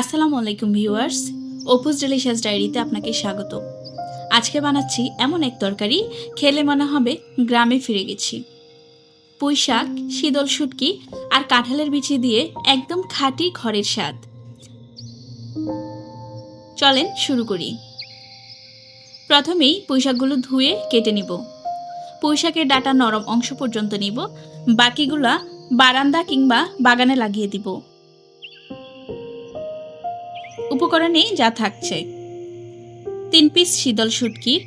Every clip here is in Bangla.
আসসালামু আলাইকুম ভিউয়ার্স, অপুজ ডেলিশিয়াস ডায়েরিতে আপনাকে স্বাগত। আজকে বানাচ্ছি এমন এক তরকারি, খেলে মনে হবে গ্রামে ফিরে গেছি। পুঁই শাক শীতল শুটকি আর কাঁঠালের বিচি দিয়ে একদম খাঁটি ঘরের স্বাদ। চলেন শুরু করি। প্রথমেই পুঁই শাকগুলো ধুয়ে কেটে নিব। পুঁই শাকের ডাটা নরম অংশ পর্যন্ত নিব, বাকিগুলা বারান্দা কিংবা বাগানে লাগিয়ে দিব। উপকরণে যা থাকছে। তিন পিস শীতল শুটকি,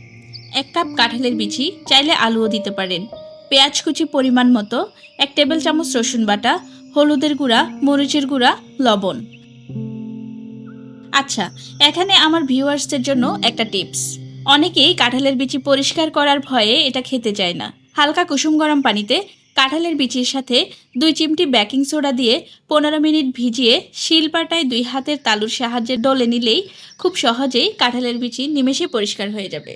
এক কাপ কাঁঠালের বিচি, চাইলে আলুও দিতে পারেন। পেঁয়াজ কুচি পরিমাণ মতো, এক টেবিল চামচ রসুন বাটা, হলুদের গুঁড়া, মরিচের গুঁড়া, লবণ। আচ্ছা এখানে আমার ভিউয়ার্সদের জন্য একটা টিপস। অনেকেই কাঁঠালের বিচি পরিষ্কার করার ভয়ে এটা খেতে চায় না। হালকা কুসুম গরম পানিতে কাঁঠালের বিচির সাথে দুই চিমটি বেকিং সোডা দিয়ে পনেরো মিনিট ভিজিয়ে শিলপাটায় দুই হাতের তালুর সাহায্যে ডলে নিলেই খুব সহজেই কাঁঠালের বিচি নিমেষে পরিষ্কার হয়ে যাবে।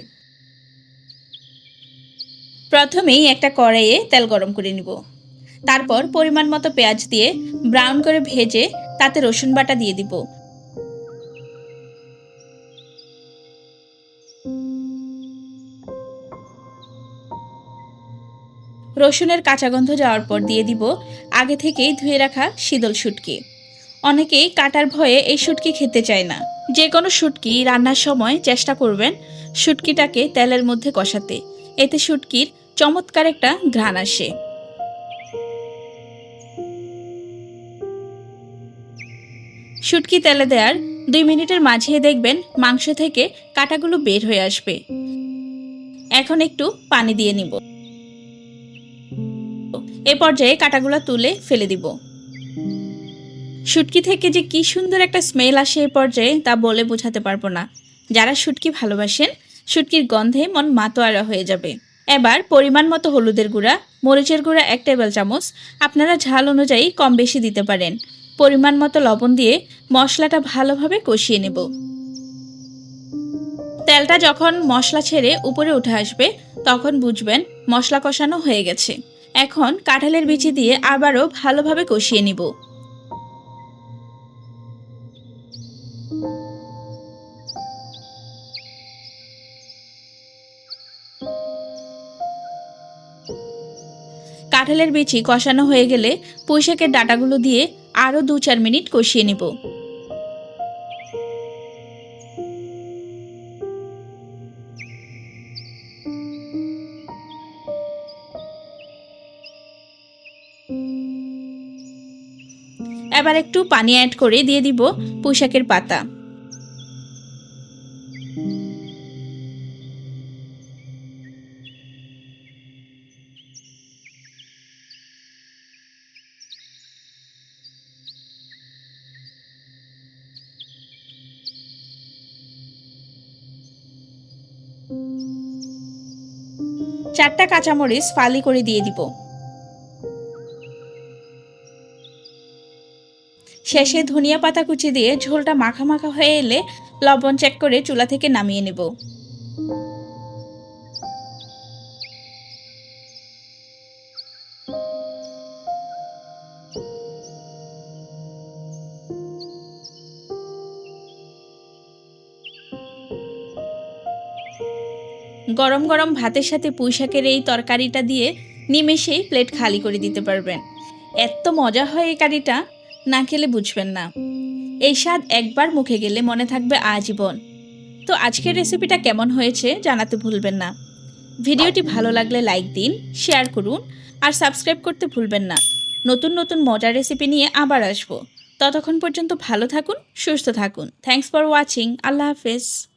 প্রথমেই একটা কড়াইয়ে তেল গরম করে নিব। তারপর পরিমাণ মতো পেঁয়াজ দিয়ে ব্রাউন করে ভেজে তাতে রসুন বাটা দিয়ে দিব। রসুনের কাঁচা গন্ধ যাওয়ার পর দিয়ে দিব। আগে থেকেই ধুয়ে রাখা শীতল শুটকি। অনেকেই কাটার ভয়ে এই শুটকি খেতে চায় না। যে কোনো শুটকি রান্নার সময় চেষ্টা করবেন শুটকিটাকে তেলের মধ্যে কষাতে। এতে শুটকির চমৎকার একটা ঘ্রাণ আসে। শুটকি তেলে দেওয়ার দুই মিনিটের মাঝে দেখবেন মাংস থেকে কাটাগুলো বের হয়ে আসবে। এখন একটু পানি দিয়ে নিব। এ পর্যায়ে কাটাগুলো তুলে ফেলে দিব। শুটকি থেকে যে কি সুন্দর একটা স্মেল আসে এ পর্যায়ে তা বলে বোঝাতে পারব না। যারা শুটকি ভালোবাসেন শুটকির গন্ধে মন মাতোয়ারা হয়ে যাবে। এবার পরিমাণ মতো হলুদের গুঁড়া, মরিচের গুঁড়া এক টেবিল চামচ, আপনারা ঝাল অনুযায়ী কম বেশি দিতে পারেন। পরিমাণ মতো লবণ দিয়ে মশলাটা ভালোভাবে কষিয়ে নেব। তেলটা যখন মশলা ছেড়ে উপরে উঠে আসবে, তখন বুঝবেন মশলা কষানো হয়ে গেছে। এখন কাঁঠালের বিচি দিয়ে আবারও ভালোভাবে কষিয়ে নিব। কাঁঠালের বিচি কষানো হয়ে গেলে পুঁইশাকের ডাটাগুলো দিয়ে আরও দু চার মিনিট কষিয়ে নিব। এবার একটু পানি অ্যাড করে দিয়ে দিব পুঁইশাকের পাতা। চারটা কাঁচামরিচ ফালি করে দিয়ে দিব। শেষে ধনিয়া পাতা কুচি দিয়ে ঝোলটা মাখা মাখা হয়ে এলে লবণ চেক করে চুলা থেকে নামিয়ে নেব। গরম গরম ভাতের সাথে পুঁইশাকের এই তরকারিটা দিয়ে নিমেষেই প্লেট খালি করে দিতে পারবেন। এত মজা হয় এই কারিটা। না খেলে বুঝবেন না। এই স্বাদ একবার মুখে গেলে মনে থাকবে আজীবন। তো আজকের রেসিপিটা কেমন হয়েছে জানাতে ভুলবেন না। ভিডিওটি ভালো লাগলে লাইক দিন শেয়ার করুন, আর সাবস্ক্রাইব করতে ভুলবেন না। নতুন নতুন মজার রেসিপি নিয়ে আবার আসব। ততক্ষণ পর্যন্ত ভালো থাকুন, সুস্থ থাকুন। থ্যাংকস ফর ওয়াচিং আল্লাহ হাফেজ।